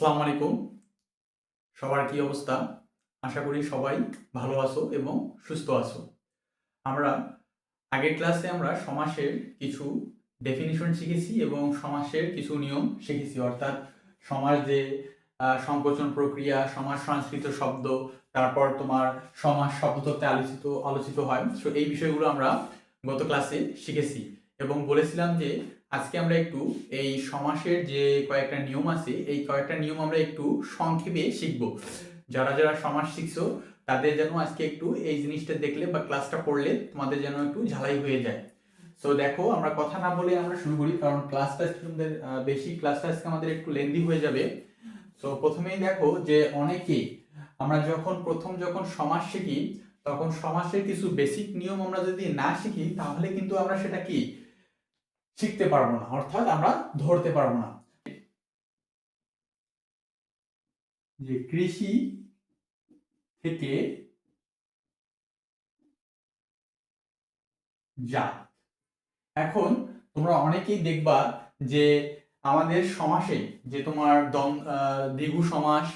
আসসালামু আলাইকুম। সবার কি অবস্থা? আশা করি সবাই ভালো আছো এবং সুস্থ আছো। আমরা আগের ক্লাসে আমরা সমাসের কিছু ডেফিনিশন শিখেছি এবং সমাসের কিছু নিয়ম শিখেছি। অর্থাৎ সমাস যে সংকোচন প্রক্রিয়া সমাজ সংস্কৃত শব্দ, তারপর তোমার সমাজ শব্দতত্ত্বে আলোচিত আলোচিত হয়। সো এই বিষয়গুলো আমরা গত ক্লাসে শিখেছি এবং বলেছিলাম যে আজকে আমরা একটু এই সমাসের যে কয়েকটা নিয়ম আছে, এই কয়েকটা নিয়ম আমরা একটু সংক্ষেপে শিখব। যারা যারা সমাস শিখছো, তাদের যেন আজকে একটু এই জিনিসটা দেখলে বা ক্লাসটা পড়লে তোমাদের যেন একটু ঝালাই হয়ে যায়। সো দেখো, আমরা কথা না বলে আমরা শুরু করি, কারণ ক্লাসটা তোমাদের বেশি, ক্লাসটা আজকে আমাদের একটু লেন্দি হয়ে যাবে। সো প্রথমেই দেখো যে অনেকেই আমরা যখন প্রথম যখন সমাস শিখি, তখন সমাসের কিছু বেসিক নিয়ম আমরা যদি না শিখি, তাহলে কিন্তু আমরা সেটা কি? শিখতে পারব না, অর্থাৎ আমরা ধরতে পারব না। যে কৃষি থেকে জাত। এখন তোমরা অনেকেই দেখবা যে আমাদের সমাসে, যে তোমার দ্বিগু সমাস,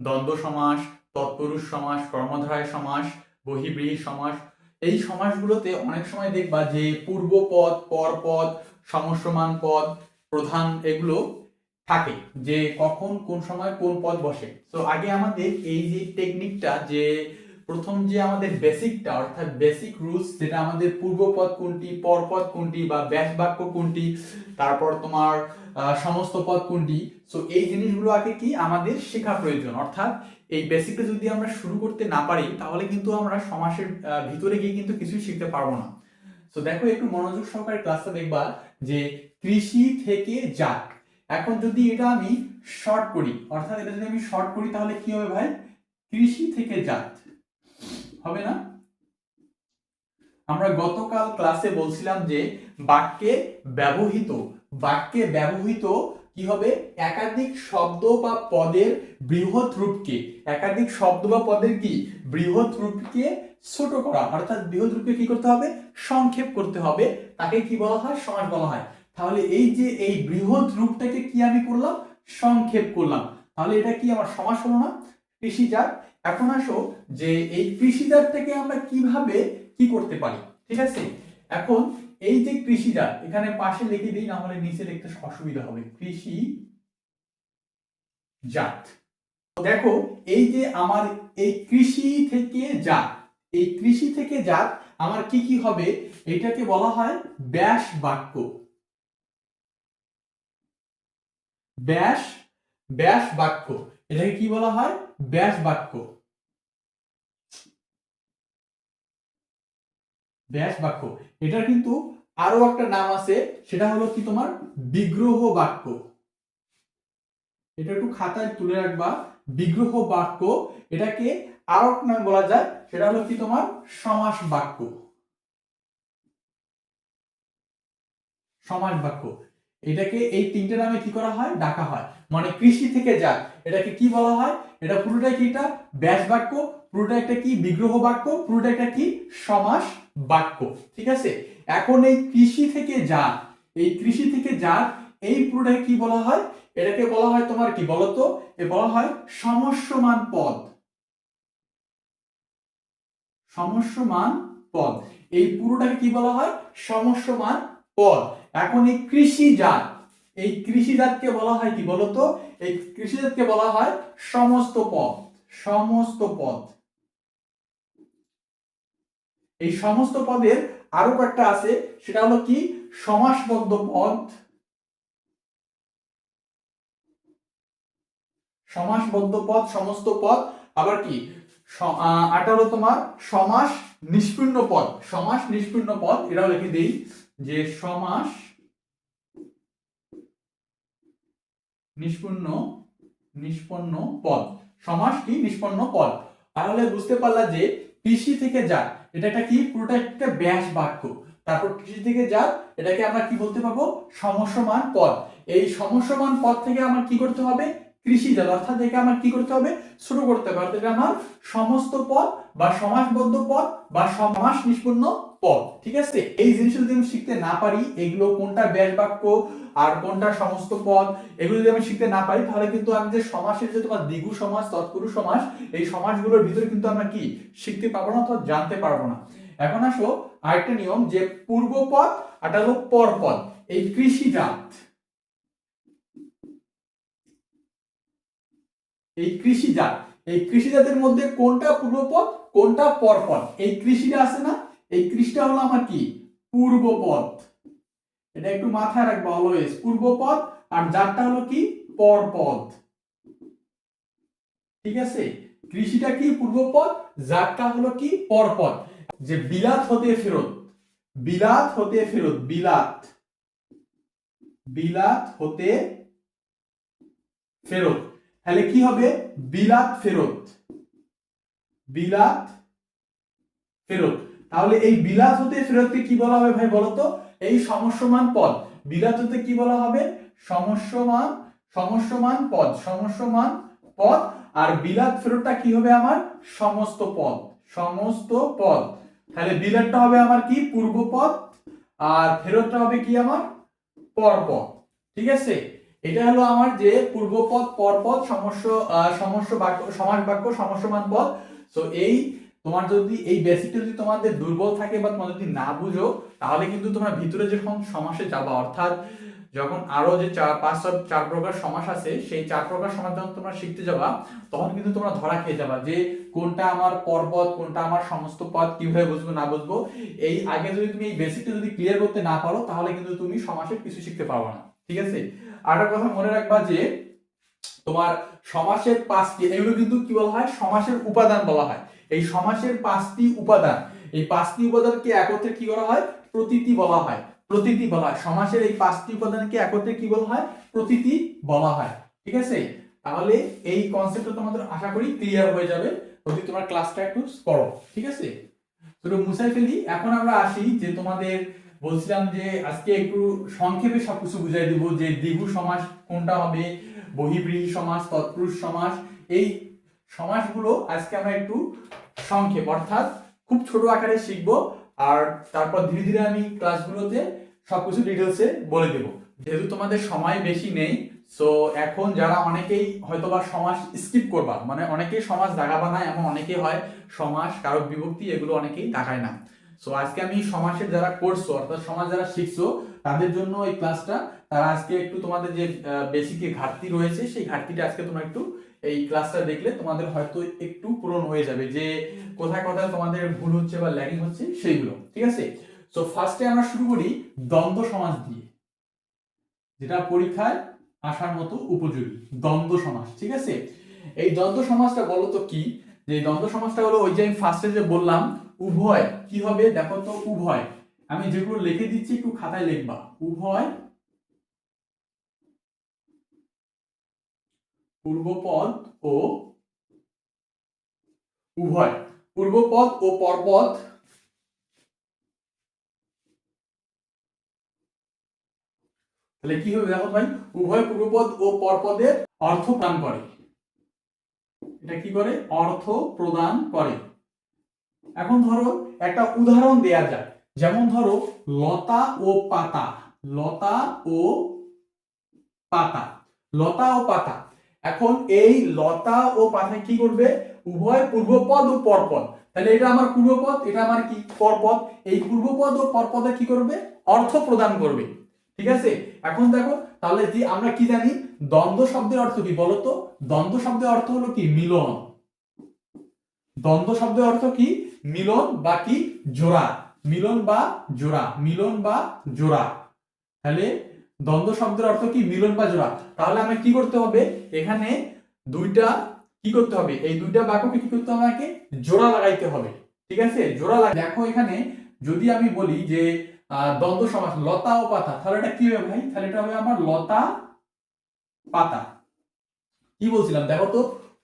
দ্বন্দ্ব সমাস, তৎপুরুষ সমাস, কর্মধারায় সমাস বহিব্রীহি সমাস, এই সমাসগুলোতে অনেক সময় দেখবা যে পূর্বপদ পরপদ সমস্যমান পদ, প্রধান এগুলো থাকে যে কখন, কোন সময়, কোন পদ বসে। তো আগে আমাদের এই যে টেকনিকটা যে প্রথম যে আমাদের বেসিকটা অর্থাৎ বেসিক রুলস যেটা আমাদের পূর্বপদ কোনটি পরপদ কোনটি বা ব্যাস বাক্য কোনটি, তারপর তোমার সমস্ত পদ কোনটি সো এই জিনিসগুলো আগে কি আমাদের শেখা প্রয়োজন। অর্থাৎ এই বেসিকটা যদি আমরা শুরু করতে না পারি, তাহলে কিন্তু আমরা সমাসের ভিতরে গিয়ে কিন্তু কিছুই শিখতে পারব না। তো দেখো, একটু মনোযোগ সহকারে ক্লাসটা দেখবা। যে কৃষি থেকে জাত এখন যদি এটা আমি শর্ট করি, অর্থাৎ এটা যদি আমি শর্ট করি, তাহলে কি হবে ভাই? কৃষি থেকে জাত হবে না? আমরা গতকাল ক্লাসে বলছিলাম যে বাক্যে ব্যবহৃত বাক্যে ব্যবহৃত কি হবে? একাধিক শব্দ বা পদের বৃহৎ রূপকে, একাধিক শব্দ বা পদের কি? বৃহৎ রূপকে ছোট করা। অর্থাৎ বৃহৎ রূপকে কি করতে হবে? সংক্ষেপ করতে হবে। তাকে কি বলা হয়? সমাস বলা হয়। তাহলে এই যে এই বৃহৎ রূপটাকে কি আমি করলাম? সংক্ষেপ করলাম। তাহলে এটা কি? আমার সমাস হলো না। কৃষিজাত। এখন আসো যে এই কৃষিজাত থেকে আমরা কীভাবে কি করতে পারি? ঠিক আছে? এখন এই যে কৃষিজাত, এখানে পাশে লিখে দিই, না হলে নিচে লিখতে অসুবিধা হবে। কৃষি জাত দেখো, এই যে আমার এই কৃষি থেকে জাত এই কৃষি থেকে জাত আমার কি কি হবে, এটাকে বলা হয় ব্যাস বাক্য। ব্যাস ব্যাস বাক্য। এটাকে কি বলা হয়? ব্যাস বাক্য। ব্যাস বাক্য। এটার কিন্তু আরও একটা নাম আছে, সেটা হলো কি তোমার? বিগ্রহ বাক্য। এটা একটু খাতায় তুলে রাখবা। বিগ্রহ বাক্য, এটাকে আরও নাম বলা যায়, সেটা হলো কি তোমার? সমাস বাক্য সমাস বাক্য এটাকে এই তিনটে নামে কি করা হয়? ডাকা হয়। মানে কৃষি থেকে যাক এটাকে কি বলা হয়? এটা পুরোটাই কি এটা? ব্যাস বাক্য পুরোটা একটা কি? বিগ্রহ বাক্য পুরোটা একটা কি? সমাস বাক্য ঠিক আছে? এখন এই কৃষি থেকে যা, এই কৃষি থেকে যা, এই পুরোটাকে কি বলা হয়? এটাকে বলা হয় তোমার কি বলতো? এ বলা হয় সমস্যমান পদ। সমস্যমান পদ। এই পুরোটাকে কি বলা হয়? সমস্যমান পদ। এখন এই কৃষিজাত, এই কৃষিজাতকে বলা হয় কি বলতো? এই কৃষিজাতকে বলা হয় সমস্ত পদ সমস্ত পদ। এই সমস্ত পদের আরও কয়েকটা আছে, সেটা হলো কি? সমাসবদ্ধ পদ। সমাসবদ্ধ পদ, সমস্ত পদ, আবার কি? হলো তোমার সমাস নিষ্পূর্ণ পদ। সমাস নিষ্পূর্ণ পদ এটাও লিখে দেই যে সমাস নিষ্পন্ন নিষ্পন্ন পদ। সমাস কি? নিষ্পন্ন পদ। তাহলে বুঝতে পারলা যে কৃষি থেকে যা এটা একটা কি? পুরোটা একটা ব্যাস বাক্য। তারপর কৃষি থেকে যা এটাকে আমরা কি বলতে পারব? সমস্যমান পদ। এই সমস্যমান পদ থেকে আমার কি করতে হবে? কৃষিজাত অর্থাৎ একে আমার কি করতে হবে? ছোট করতে হবে। অর্থাৎ আমার সমস্ত পদ বা সমাসবদ্ধ পদ বা সমাস নিষ্পন্ন পদ। ঠিক আছে? এই জিনিসগুলো যদি আমি শিখতে না পারি, এগুলো কোনটা ব্যাস বাক্য আর কোনটা সমস্ত পদ, এগুলো যদি আমি শিখতে না পারি, তাহলে কিন্তু আমি যে সমাসের যে তোমার দ্বিগু সমাস তৎপুরুষ সমাস, এই সমাসগুলোর ভিতরে কিন্তু আমরা কি শিখতে পারব না অথবা জানতে পারব না। এখন আসো আরেকটা নিয়ম যে পূর্বপদ আর এটা হলো পরপদ এই কৃষিজাত এই কৃষিজাত। এই কৃষিজাতের মধ্যে কোনটা পূর্বপদ, কোনটা পরপদ? এই কৃষিটা আছে না? এই কৃষিটা হলো আমার কি? পূর্বপদ। এটা একটু মাথায় রাখব অলওয়েজ পূর্বপদ আর জাতটা হলো কি? পরপদ। ঠিক আছে? কৃষিটা কি পূর্বপদ? জাতটা হলো কি? পরপদ। যে বিলাত হতে ফেরত, বিলাত হতে ফেরত, বিলাত। বিলাত হতে ফেরত। তাহলে কি হবে? বিলাত ফেরত। বিলাত ফেরত। তাহলে এই বিলাত হতে ফেরতকে কি বলা হবে ভাই বলতো? এই সমস্যমান পদ। বিলাত হতে কি বলা হবে? সমস্যমান সমস্যমান পদ সমস্যমান পদ। আর বিলাত ফেরতটা কি হবে আমার? সমস্ত পদ সমস্ত পদ। তাহলে বিলাতটা হবে আমার কি? পূর্ব পদ। আর ফেরতটা হবে কি আমার? পর পরপদ ঠিক আছে? এটা হলো আমার যে পূর্বপদ, পরপদ, সমস্য সমস্য বাক্য, সমাস বাক্য, সমস্যমান পদ। সো এই তোমার যদি, এই বেসিকটা যদি তোমাদের দুর্বল থাকে বা তোমার যদি না বুঝো, তাহলে কিন্তু তোমরা ভিতরে যখন সমাসে যাবা, অর্থাৎ যখন আরও যে চার, পাঁচ সাত চার প্রকার সমাস আছে, সেই চার প্রকার সমাস যখন তোমরা শিখতে যাবা, তখন কিন্তু তোমরা ধরা খেয়ে যাবা যে কোনটা আমার পরপদ, কোনটা আমার সমস্ত পদ, কীভাবে বুঝব, না বুঝব। এই আগে যদি তুমি এই বেসিকটা যদি ক্লিয়ার করতে না পারো, তাহলে কিন্তু তুমি সমাসের কিছু শিখতে পারবে না। ঠিক আছে? আর একটা কথা মনে রাখবা যে তোমার সমাসের পাঁচটি, এগুলো কিন্তু কি বলা হয়? সমাসের উপাদান বলা হয়। এই সমাসের পাঁচটি উপাদান, এই পাঁচটি উপাদানকে একত্রে কি করা হয়? প্রতীতি বলা হয়। প্রতীতি বলা হয়। সমাসের এই পাঁচটি উপাদানকে একত্রে কি বলা হয়? প্রতীতি বলা হয়। ঠিক আছে? তাহলে এই কনসেপ্টটা তোমাদের আশা করি ক্লিয়ার হয়ে যাবে। যদি তোমার ক্লাসটা একটু করো। ঠিক আছে? তো ফেলি। এখন আমরা আসি যে তোমাদের বলছিলাম যে আজকে একটু সংক্ষেপে সবকিছু বুঝাই দিব যে দ্বিগু সমাস কোনটা হবে বহিব্রীহি সমাস, তৎপুরুষ সমাস, এই সমাসগুলো আজকে আমরা একটু সংক্ষেপ, অর্থাৎ খুব ছোট আকারে শিখব আর তারপর ধীরে ধীরে আমি ক্লাসগুলোতে সবকিছু ডিটেলসে বলে দেব। যেহেতু তোমাদের সময় বেশি নেই সো এখন যারা অনেকেই হয়তোবা সমাস স্কিপ করবা মানে অনেকেই সমাজ দাগাবা না, এমন অনেকেই হয়, সমাস কারক বিভক্তি, এগুলো অনেকেই দাগায় না। সো আজকে আমি সমাসের যারা করছ, অর্থাৎ সমাজ যারা শিখছো, তাদের জন্য এই ক্লাসটা তারা আজকে একটু তোমাদের যে বেসিকে ঘাটতি রয়েছে, সেই ঘাটতিটা আজকে তোমরা একটু এই ক্লাসটা দেখলে তোমাদের হয়তো একটু পূরণ হয়ে যাবে যে, কোথায় কোথায় তোমাদের ভুল হচ্ছে বা ল্যাগিং হচ্ছে, সেইগুলো, ঠিক আছে? সো ফার্স্টে আমরা শুরু করি দ্বন্দ্ব সমাস দিয়ে, যেটা পরীক্ষায় আসার মতো উপযোগী, দ্বন্দ্ব সমাস, ঠিক আছে? এই দ্বন্দ্ব সমাসটা বলো তো কি? যে দ্বন্দ্ব সমাসটা হলো ওই যে আমি ফার্স্টে যে বললাম উভয়, কি হবে? দেখো তো, উভয়। আমি যেগুলো লিখে দিচ্ছি, একটু খাতায় লিখবা। উভয়, পূর্বপদ ও উভয়। পূর্বপদ ও পরপদ, তাহলে কি হবে দেখো ভাই? উভয়, পূর্বপদ ও পরপদের অর্থ প্রদান করে। এটা কি করে? অর্থ প্রদান করে। এখন ধরো একটা উদাহরণ দেয়া যায় যেমন ধরো লতা ও পাতা, লতা ও পাতা, লতা ও পাতা। এখন এই লতা ও পাতা কি করবে? উভয় পূর্বপদ ও পরপদ। তাহলে এটা আমার পূর্বপদ, এটা আমার কি? পরপদ। এই পূর্বপদ ও পরপদে কি করবে? অর্থ প্রদান করবে। ঠিক আছে? এখন দেখো, তাহলে যে আমরা কি জানি? দ্বন্দ্ব শব্দের অর্থ কি বলতো? দ্বন্দ্ব শব্দের অর্থ হলো কি? মিলন। দ্বন্দ্ব শব্দের অর্থ কি? মিলন বা কি? জোড়া। মিলন বা জোড়া। মিলন বা জোড়া। তাহলে দ্বন্দ্ব শব্দের অর্থ কি? মিলন বা জোড়া। তাহলে আমরা কি করতে হবে? এখানে দুইটা কি করতে হবে? এই দুইটা বাক্যকে কি করতে হবে আমাকে? জোড়া লাগাইতে হবে। ঠিক আছে? জোড়া লাগাই দেখো এখানে যদি আমি বলি যে দ্বন্দ্ব সমাস লতা ও পাতা। তাহলে এটা কি হবে ভাই? তাহলে এটা হবে আমার লতা পাতা। কি বলছিলাম? দেখো তো,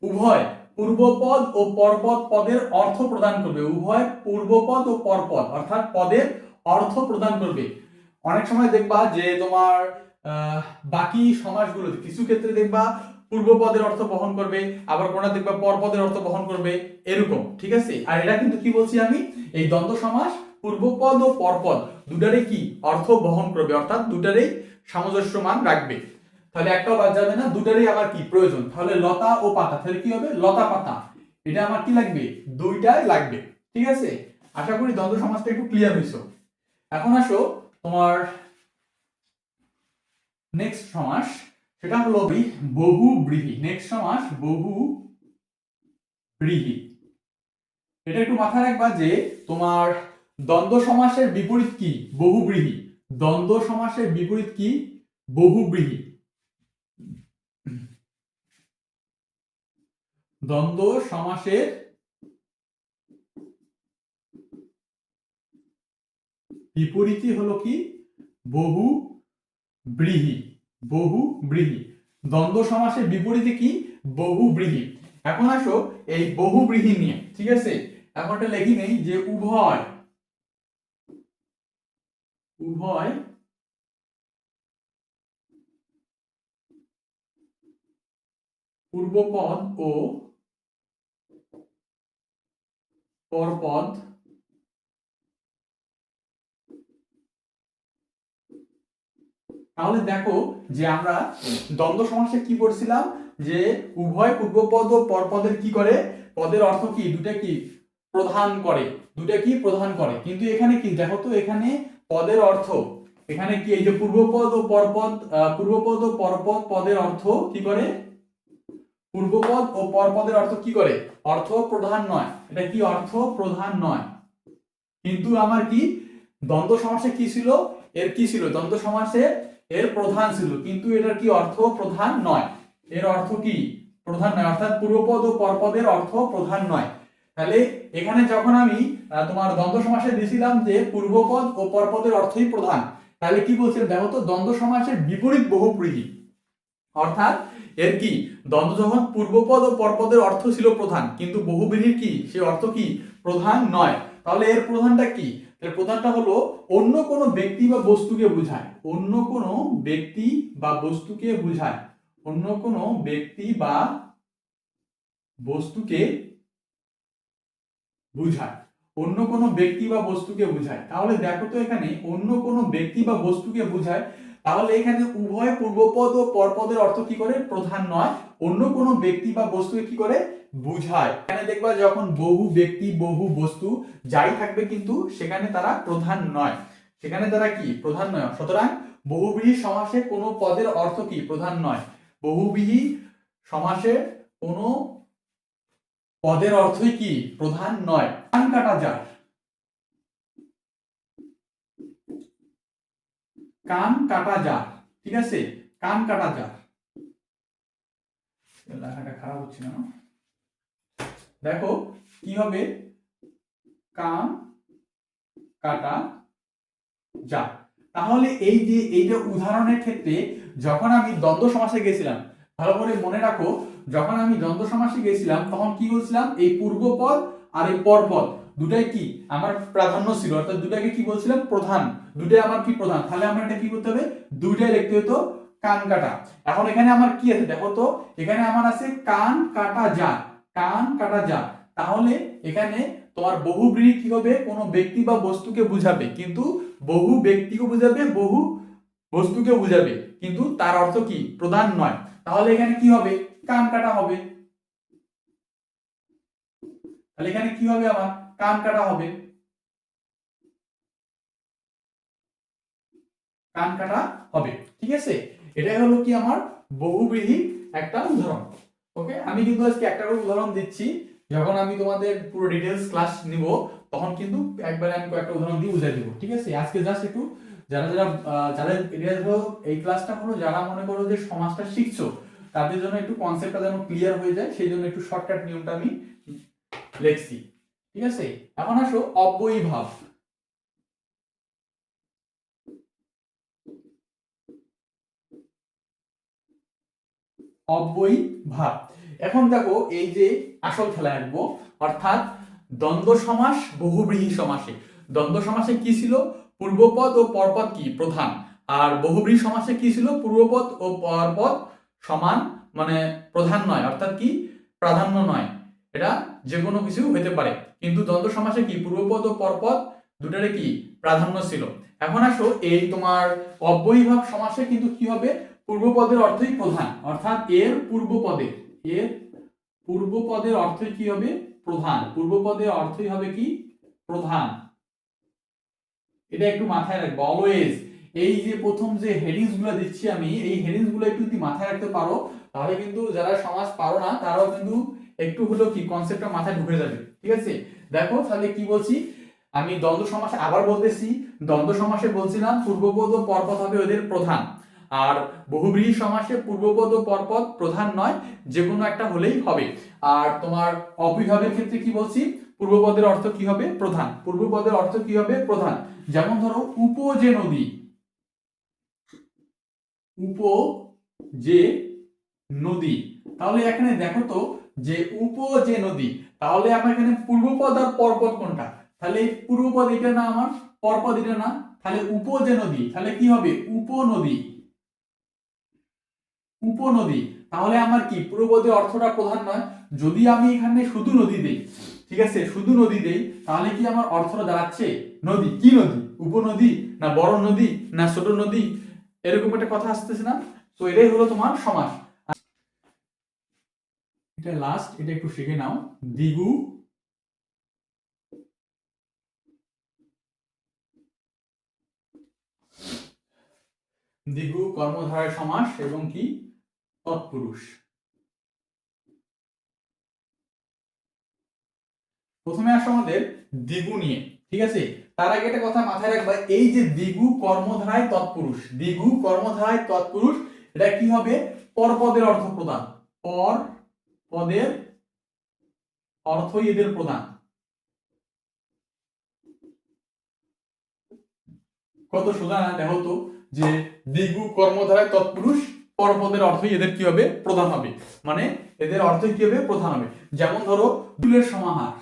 উভয় পূর্বপদ ও পরপদ পদের অর্থ প্রদান করবে। উভয় পূর্বপদ ও পরপদ, অর্থাৎ পদের অর্থ প্রদান করবে। অনেক সময় দেখবা যে তোমার বাকি সমাসগুলো কিছু ক্ষেত্রে দেখবা পূর্বপদের অর্থ বহন করবে, আবার কোনটা দেখবা পরপদের অর্থ বহন করবে, এরকম, ঠিক আছে? আর এটা কিন্তু কি বলছি আমি? এই দ্বন্দ্ব সমাস পূর্বপদ ও পরপদ, দুটারই কি অর্থ বহন করবে? অর্থাৎ দুটারই সামঞ্জস্যমান রাখবে। তাহলে একটাও বাদ যাবে না, দুটারই আমার কি? প্রয়োজন। তাহলে লতা ও পাতা। তাহলে কি হবে? লতা পাতা। এটা আমার কি লাগবে? দুইটাই লাগবে। ঠিক আছে? আশা করি দ্বন্দ্ব সমাজটা একটু ক্লিয়ার হয়েছে। এখন আসো তোমার নেক্সট সমাস। সেটা হলো বহু ব্রীহি। নেক্সট সমাস, বহু ব্রীহি। এটা একটু মাথায় রাখবা যে তোমার দ্বন্দ্ব সমাসের বিপরীত কি? বহুব্রীহি দ্বন্দ্ব সমাসের বিপরীত কি? বহুব্রীহি দ্বন্দ্ব সমাসের বিপরীতি হলো কি? বহু ব্রীহি বহু ব্রীহি। দ্বন্দ্ব সমাসের বিপরীতে কি? বহু ব্রীহি। এখন আসো এই বহু ব্রীহি নিয়ে, ঠিক আছে? এখন এটা লেখি নেই যে উভয় উভয় পূর্বপদ ও পরপদ তাহলে দেখো যে আমরা দ্বন্দ্ব সমাসে কি পড়ছিলাম যে উভয় পূর্বপদ ও পরপদের কি করে? পদের অর্থ কি? দুটা কি? প্রধান করে। দুটা কি? প্রধান করে। কিন্তু এখানে কি? দেখো তো এখানে পদের অর্থ। এখানে কি? এই যে পূর্বপদ ও পরপদ পূর্বপদ ও পরপদ পদের অর্থ কি করে? পূর্বপদ ও পরপদের অর্থ কি করে? অর্থ প্রধান নয়। এটা কি অর্থ প্রধান নয়? কিন্তু আমার কি? দ্বন্দ্ব সমাসে কি ছিল? এর কি ছিল? দ্বন্দ্ব সমাসে এর প্রধান ছিল। কিন্তু এটার কি অর্থ প্রধান নয়? এর অর্থ কি? প্রধান নয়। অর্থাৎ পূর্বপদ ও পরপদের অর্থ প্রধান নয়। তাহলে এখানে যখন আমি তোমার দ্বন্দ্ব সমাসে দিয়েছিলাম যে পূর্বপদ ও পরপদের অর্থই প্রধান, তাহলে কি বলছেন দেখো তো, দ্বন্দ্ব সমাসের বিপরীত বহুব্রীহি অর্থাৎ এর কি? দ্বন্দ্ব যখন পূর্বপদ ও পরপদের অর্থ ছিল প্রধান, কিন্তু বহুব্রীহির কি? সে অর্থ কি প্রধান নয়। তাহলে এর প্রধানটা কি? এর প্রধানটা হলো অন্য কোনো ব্যক্তি বা বস্তুকে বোঝায়। অন্য কোনো ব্যক্তি বা বস্তুকে বোঝায়। অন্য কোনো ব্যক্তি বা বস্তুকে বুঝায়। অন্য কোনো ব্যক্তি বা বস্তুকে বোঝায়। তাহলে দেখো তো এখানে অন্য কোনো ব্যক্তি বা বস্তুকে বোঝায়। তাহলে এখানে উভয় পূর্বপদ ও পরপদের অর্থ কি করে? প্রধান নয়। অন্য কোনো ব্যক্তি বা বস্তুকে কি করে? বুঝায়। এখানে দেখবা যখন বহু ব্যক্তি, বহু বস্তু যাই থাকবে কিন্তু সেখানে তারা প্রধান নয়। সেখানে তারা কি? প্রধান নয়। সুতরাং বহুব্রীহি সমাসে কোনো পদের অর্থ কি? প্রধান নয়। বহুব্রীহি সমাসে কোনো পদের অর্থই কি? প্রধান নয়। কাটা যার কান কাটা যার ঠিক আছে? কান কাটা যার লেখাটা খারাপ হচ্ছে না দেখো, কি হবে? কান কাটা যা তাহলে এই যে এইটা উদাহরণের ক্ষেত্রে যখন আমি দ্বন্দ্ব সমাসে গেছিলাম, ভালো করে মনে রাখো, যখন আমি দ্বন্দ্ব সমাসে গেছিলাম, তখন কি বলছিলাম? এই পূর্বপদ আর এই পরপদ দুটাই কি? আমার প্রাধান্য ছিল। অর্থাৎ দুটাকে কি বলছিলাম? প্রধান। দুটাই আমার কি প্রধান? তাহলে আমরা এটা কি করতে হবে? দুইটাই লিখতে হতো কান কাটা। এখন এখানে আমার কি আছে? দেখো তো, এখানে আমার আছে কান কাটা যা। কান কাটা যা। তাহলে এখানে তোমার বহু বহুব্রীহি কি হবে? কোনো ব্যক্তি বা বস্তুকে বুঝাবে। কিন্তু বহু ব্যক্তিকে বুঝাবে, বহু বস্তুকে বুঝাবে। কিন্তু তার অর্থ কি? প্রধান নয়। তাহলে এখানে কি হবে? কান কাটা হবে। তাহলে এখানে কি হবে আমার? কান কাটা হবে। কান কাটা হবে, ঠিক আছে? এটাই হলো কি আমার বহুব্রীহি একটা উদাহরণ ওকে আমি কিন্তু আজকে একটা করে উদাহরণ দিচ্ছি। যখন আমি তোমাদের পুরো ডিটেলস ক্লাস নিব, তখন কিন্তু একবারে আমি কয়েকটা উদাহরণ দিয়ে বুঝাই দিব, ঠিক আছে? আজকে জাস্ট একটু যারা যারা যারা এটা হলো এই ক্লাসটা হলো যারা মনে করো যে সমাজটা শিখছো, তাদের জন্য একটু কনসেপ্টটা যেন ক্লিয়ার হয়ে যায়, সেই জন্য একটু শর্টকাট নিয়মটা আমি লিখছি। ঠিক আছে? এখন আসো অব্যয়ী ভাব অব্যয়ী ভাব এখন দেখো এই যে আসল খেলা আঁকবো অর্থাৎ দ্বন্দ্ব সমাস বহুব্রীহি সমাসে। দ্বন্দ্ব সমাসে কি ছিল? পূর্বপদ ও পরপদ কি? প্রধান। আর বহুব্রীহি সমাসে কি ছিল? পূর্বপদ ও পরপদ সমান মানে প্রধান নয়, অর্থাৎ কি? প্রাধান্য নয়। এটা যে কোনো কিছু হতে পারে। কিন্তু দ্বন্দ্ব সমাসে কি? পূর্বপদ ও পরপদ দুটারে কি? প্রাধান্য ছিল। এখন আসো, এই তোমার অব্যয়ীভাব সমাসে কিন্তু কি হবে? পূর্বপদের অর্থই প্রধান। অর্থাৎ এর পূর্বপদের এর পূর্বপদের অর্থই কি হবে? প্রধান। পূর্বপদের অর্থই হবে কি? প্রধান। এটা একটু মাথায় রাখব অলওয়েজ এই যে প্রথম যে হেডিংসগুলো দিচ্ছি আমি, এই হেডিংসগুলো একটু যদি মাথায় রাখতে পারো, তাহলে কিন্তু যারা সমাজ পারো না, তারাও কিন্তু একটু হলেও কি কনসেপ্টটা মাথায় ঢুকে যাবে, ঠিক আছে? দেখো তাহলে কি বলছি? আমি দ্বন্দ্ব সমাসে আবার বলতেছি, দ্বন্দ্ব সমাসে বলছিলাম পূর্বপদ ও পরপদ হবে ওদের প্রধান। আর বহুব্রীহি সমাসে পূর্বপদ ও পরপদ প্রধান নয় যে কোনো একটা হলেই হবে। আর তোমার অবিভাবের ক্ষেত্রে কি বলছি? পূর্বপদের অর্থ কি হবে? প্রধান। পূর্বপদের অর্থ কি হবে? প্রধান। যেমন ধরো উপ যে নদী। উপ যে নদী। তাহলে এখানে দেখো তো যে উপ যে নদী, তাহলে আমার এখানে পূর্বপদ আর পরপদ কোনটা? তাহলে পূর্বপদ এটা না আমার, পরপদ এটা না। তাহলে উপ যে নদী, তাহলে কি হবে? উপনদী উপনদী তাহলে আমার কি? পূর্বপদের অর্থটা প্রধান নয়। যদি আমি এখানে শুধু নদী দেই, ঠিক আছে? শুধু নদী দেই, তাহলে কি আমার অর্থটা দাঁড়াচ্ছে? নদী। কি নদী? উপনদী না বড় নদী না ছোট নদী? এরকম একটা কথা আসতেছে না? তো এটাই হলো তোমার সমাস। এটা লাস্ট এটা একটু শিখে নাও। দিগু। দিগু কর্মধারয় সমাস এবং কি? তৎপুরুষ। প্রথমে আসো আমাদের দিগু নিয়ে, ঠিক আছে? তার আগে একটা কথা মাথায় রাখবা, এই যে দিগু কর্মধারায় তৎপুরুষ, দিগু কর্মধারায় তৎপুরুষ, এটা কি হবে? পরপদের অর্থ প্রদান পর পদের অর্থই এদের প্রধান। কত সোজা না দেখো তো, যে দিগু কর্মধারায় তৎপুরুষ পরপদের অর্থই এদের কি হবে? প্রধান হবে। মানে এদের অর্থই কি হবে? প্রধান হবে। যেমন ধরো, দুলের সমাহার।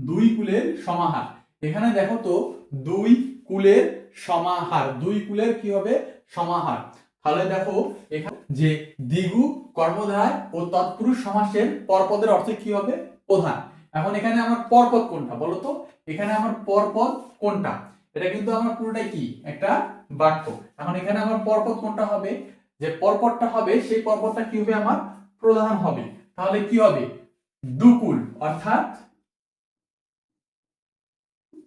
দুই কুলের সমাহার। এখানে দেখো তো, দুই কুলের সমাহার। দুই কুলের কি হবে? সমাহার। তাহলে দেখো, এখানে যে দিগু কর্মধারায় ও তৎপুরুষ সমাসের পরপদের অর্থে কি হবে? প্রধান। এখন এখানে আমার পরপদ কোনটা বলো তো? এখানে আমার পরপদ কোনটা? এটা কিন্তু আমার পুরোটাই কি? একটা বাক্য। এখন এখানে আমার পরপদ কোনটা হবে? যে পরপদটা হবে, সেই পরপদটা কি হবে? আমার প্রধান হবে। তাহলে কি হবে? দুকুল। অর্থাৎ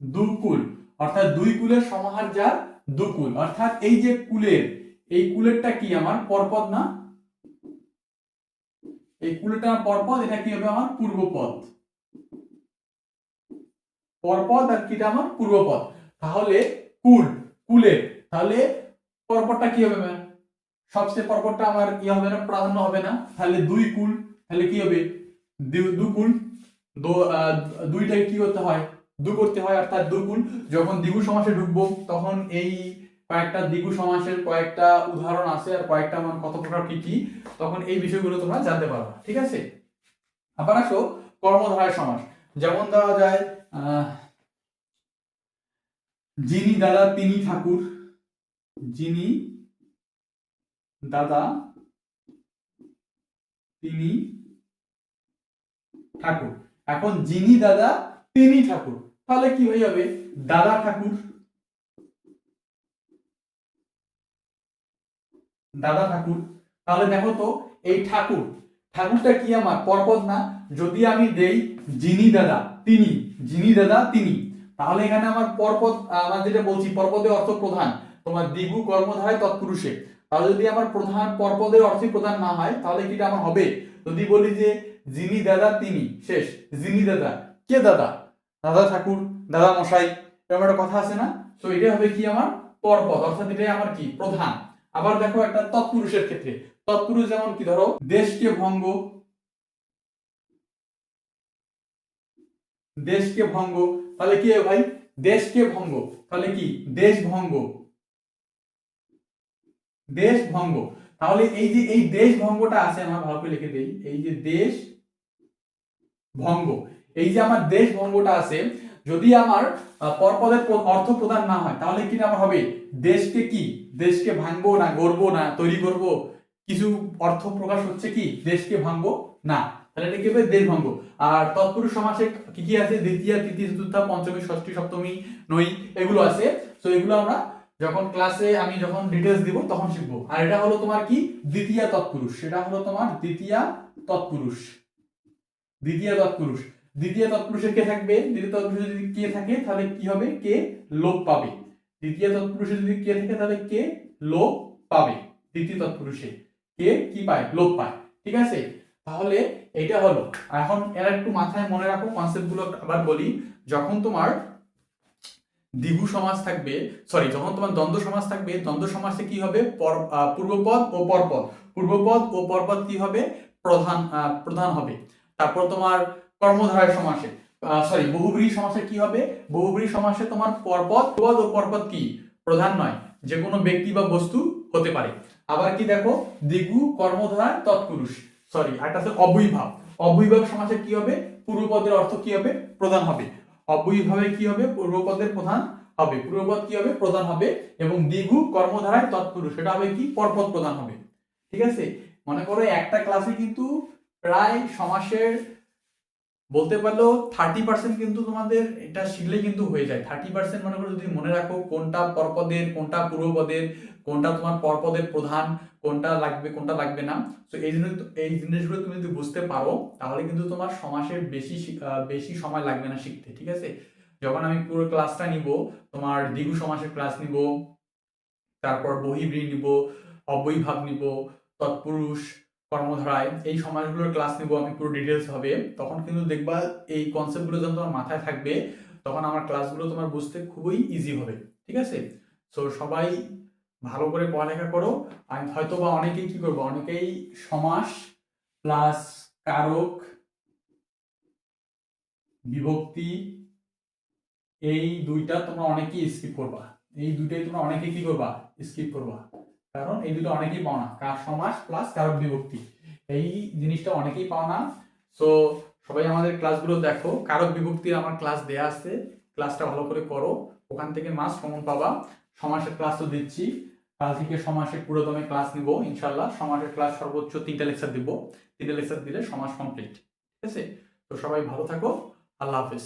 দুকুল। অর্থাৎ দুই কুলের সমাহার যার দুকুল। অর্থাৎ এই যে কুলের এই কুলেরটা কি আমার পরপদ না? এই কুলেরটা পরপদ এটা কি হবে আমার পূর্বপদ? পরপদ আর কিটা আমার পূর্বপদ। তাহলে কুল কুলের তাহলে পরপদটা কি হবে ম্যাম? সবচেয়ে পরপদটা আমার কি হবে না প্রাধান্য হবে না? তাহলে দুই কুল তাহলে কি হবে? দুকুল দো- আহ, দুইটাকে কি করতে হয়? দু করতে হয়, অর্থাৎ দুগুণ। যখন দ্বিগু সমাসে ঢুকবো, তখন এই কয়েকটা দ্বিগু সমাসের কয়েকটা উদাহরণ আছে আর কয়েকটা মানে কত প্রকার, কি কি, তখন এই বিষয়গুলো তোমরা জানতে পারবা, ঠিক আছে? আবার আসো, কর্মধারায় সমাস। যেমন দেওয়া যায় যিনি দাদা, তিনি ঠাকুর। যিনি দাদা, তিনি ঠাকুর। এখন যিনি দাদা, তিনি ঠাকুর। তাহলে কি হয়ে যাবে? দাদা ঠাকুর দাদা ঠাকুর, তাহলে দেখো তো, এই ঠাকুর, ঠাকুরটা কি আমার? পরপদ না? যদি আমি দেই যিনি দাদা, তিনি, যিনি দাদা, তিনি। তাহলে এখানে আমার পরপদ, আমার যেটা বলছি, পরপদের অর্থ প্রধান। তোমার দিগু কর্মধারায় তৎপুরুষে। তাহলে যদি আমার প্রধান পরপদের অর্থই প্রধান না হয়, তাহলে কিটা আমার হবে? যদি বলি যে যিনি দাদা, তিনি, শেষ, যিনি দাদা, কে দাদা? দাদা ঠাকুর দাদা মশাই এরকম একটা কথা আছে না? তো এটা হবে কি আমার পরপদ অর্থাৎ এটাই আমার কি? প্রধান। আবার দেখো একটা তৎপুরুষের ক্ষেত্রে। তৎপুরুষ যেমন কি ধরো? দেশকে ভঙ্গ। দেশকে ভঙ্গ। তাহলে কি ভাই? দেশকে ভঙ্গ। তাহলে কি? দেশ ভঙ্গ। দেশ ভঙ্গ। তাহলে এই যে এই দেশ ভঙ্গটা আছে আমার ভালো করে লিখে দেই। এই যে দেশ ভঙ্গ। এই যে আমার দেশ ভঙ্গটা আছে, যদি আমার পরপদের অর্থ প্রদান না হয়, তাহলে কি আমার হবে? দেশকে কি? দেশকে ভাঙবো না গড়বো না তৈরি করব? কিছু অর্থ প্রকাশ হচ্ছে কি? দেশকে ভাঙবো না। তাহলে এটা কি হবে? দেশ ভাঙবো। আর তৎপুরুষ সমাসে কি কি আছে? দ্বিতীয়, তৃতীয়, চতুর্থ, পঞ্চমী, ষষ্ঠী, সপ্তমী, নই, এগুলো আছে। তো এগুলো আমরা যখন ক্লাসে আমি যখন ডিটেলস দিব, তখন শিখব। আর এটা হলো তোমার কি? দ্বিতীয় তৎপুরুষ। সেটা হলো তোমার দ্বিতীয় তৎপুরুষ। দ্বিতীয় তৎপুরুষ। দ্বিতীয় তৎপুরুষে কে থাকবে? দ্বিতীয় তৎপুরুষে যদি কে থাকে, তাহলে কি হবে? কে? লোপ পাবে। দ্বিতীয় তৎপুরুষে যদি কে থাকে, তাহলে কে? লোপ পাবে। দ্বিতীয় তৎপুরুষে। কে? কি পায়? লোপ পায়। ঠিক আছে? তাহলে এটা হলো। এখন এর একটু মাথায় মনে রাখো কনসেপ্টগুলো আবার বলি। যখন তোমার দ্বিগু সমাজ থাকবে সরি যখন তোমার দ্বন্দ্ব সমাজ থাকবে, দ্বন্দ্ব সমাজে কি হবে? পূর্বপদ ও পরপদ। পূর্বপদ ও পরপদ কি হবে? প্রধান প্রধান হবে। তারপর তোমার কর্মধারয় সমাসে। সরি বহুব্রী সমাসে কি হবে? বহুব্রী সমাসে তোমার পরপদ পদ ও পরপদ কি? প্রধান নয় যে কোনো ব্যক্তি বা বস্তু হতে পারে। আবার কি দেখো? দ্বিগু কর্মধারায় তৎপুরুষ। সরি একটা আছে অবৈভাব। অবৈভাব সমাসে কি হবে? পূর্বপদের অর্থ কি হবে? প্রধান হবে। অবৈভাবে কি হবে? পূর্বপদের প্রধান হবে। পূর্বপদ কি হবে? প্রধান হবে। এবং দ্বিগু কর্মধারায় তৎপুরুষ। সেটা হবে কি? পরপদ প্রধান হবে। ঠিক আছে? মনে করো একটা ক্লাসে কিন্তু প্রায় সমাসের বলতে পারলেও থার্টি পার্সেন্ট কিন্তু তোমাদের এটা শিখলে কিন্তু হয়ে যায়। থার্টি পার্সেন্ট মনে করো যদি মনে রাখো কোনটা পরপদের, কোনটা পূর্বপদের, কোনটা তোমার পরপদের প্রধান, কোনটা লাগবে কোনটা লাগবে না। তো এই জিনিস, এই জিনিসগুলো তুমি যদি বুঝতে পারো, তাহলে কিন্তু তোমার সমাসের বেশি বেশি সময় লাগবে না শিখতে, ঠিক আছে? যখন আমি পুরো ক্লাসটা নিব, তোমার দ্বিগু সমাসের ক্লাস নিব, তারপর বহিব্রী নিব, অবৈভাব নিব, তৎপুরুষ কর্মধারায় এই সমাজগুলোর ক্লাস নিব, আমি পুরো ডিটেলস হবে। তখন কিন্তু দেখবা এই কনসেপ্টগুলো যখন তোমার মাথায় থাকবে, তখন আমার ক্লাসগুলো তোমার বুঝতে খুবই ইজি হবে, ঠিক আছে? সো সবাই ভালো করে পড়ালেখা করো। আমি হয়তো বা অনেকেই কি করব, অনেকেই সমাস প্লাস কারক বিভক্তি, এই দুইটা তোমরা অনেকেই স্কিপ করবা। এই দুইটাই তোমরা অনেকেই কি করবা? স্কিপ করবা। কারণ এই দুটো অনেকেই পাও না কার সমাস প্লাস কারক বিভক্তি। এই জিনিসটা অনেকেই পাও না সো সবাই আমাদের ক্লাসগুলো দেখো কারক বিভক্তির আমার ক্লাস দেয়া আছে ক্লাসটা ভালো করে করো। ওখান থেকে মাস কমন পাবা। সমাসের ক্লাস তো দিচ্ছি। কাল থেকে সমাসের পুরোদমে ক্লাস নিব ইনশাল্লাহ সমাসের ক্লাস সর্বোচ্চ তিনটা লেকচার দিব। তিনটা লেকচার দিলে সমাস কমপ্লিট ঠিক আছে? তো সবাই ভালো থাকো। আল্লাহ হাফিজ।